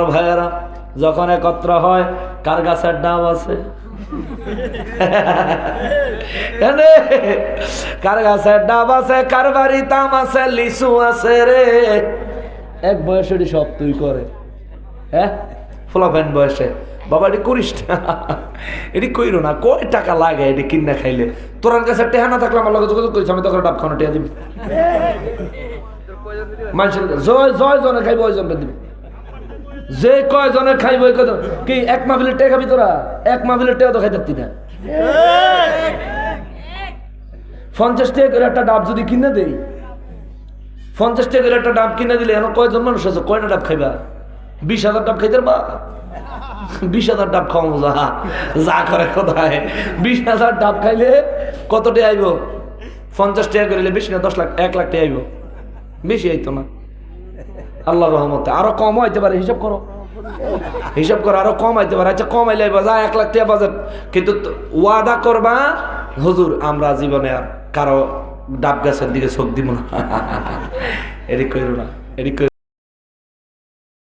ভাইয়েরা যখন একত্র হয় কার গাছের ডাব আছে? কার গাছের ডাব আছে কার বাড়ি তাম আছে লিচু আছে রে। এক বয়সে এটি সব তুই করে। হ্যাঁ ফোলাফেন বয়সে। বাবা এটি করিস না। এটি কইরো না কয় টাকা লাগে এটি কিনা খাইলে? তোর কাছে টেহা না থাকলে আমার লগে যোগাযোগ করিস আমি তখন ডাব খাওয়ানো টেহা দিবি মানুষের জয় জয় জনে খাইব ওই জনকে দিবি। যে কয়জনে খাইব ওই কি, এক মাহবিলের টেকা খাবি তোরা? এক মাহবিলের টেকা তো পারতি না। পঞ্চাশ টাকা করে একটা ডাব যদি কিনে দেই, পঞ্চাশ টাকা করে একটা ডাব কিনে দিলে এখন কয়জন মানুষ আছে? কয়টা ডাব খাইবা? বিশ হাজার ডাব খাইতে পারবা? বিশ হাজার ডাব খাওয়া যা যা করে কোথায়? বিশ হাজার ডাব খাইলে কত টাকা আইব? পঞ্চাশ টাকা করিলে বেশি না দশ লাখ, এক লাখ টাকা আইব। বেশি আইতো না। আল্লাহ রহমতে। আরও কম হইতে পারে, হিসাব করো। হিসাব করো, আরও কম হইতে পারে। আচ্ছা কম আইলে যা এক লাখ টাকা বাজেট। কিন্তু ওয়াদা করবা, হুজুর, আমরা জীবনে আর কারও ডাব গাছের দিকে চোখ দিব না। এদিক করো না।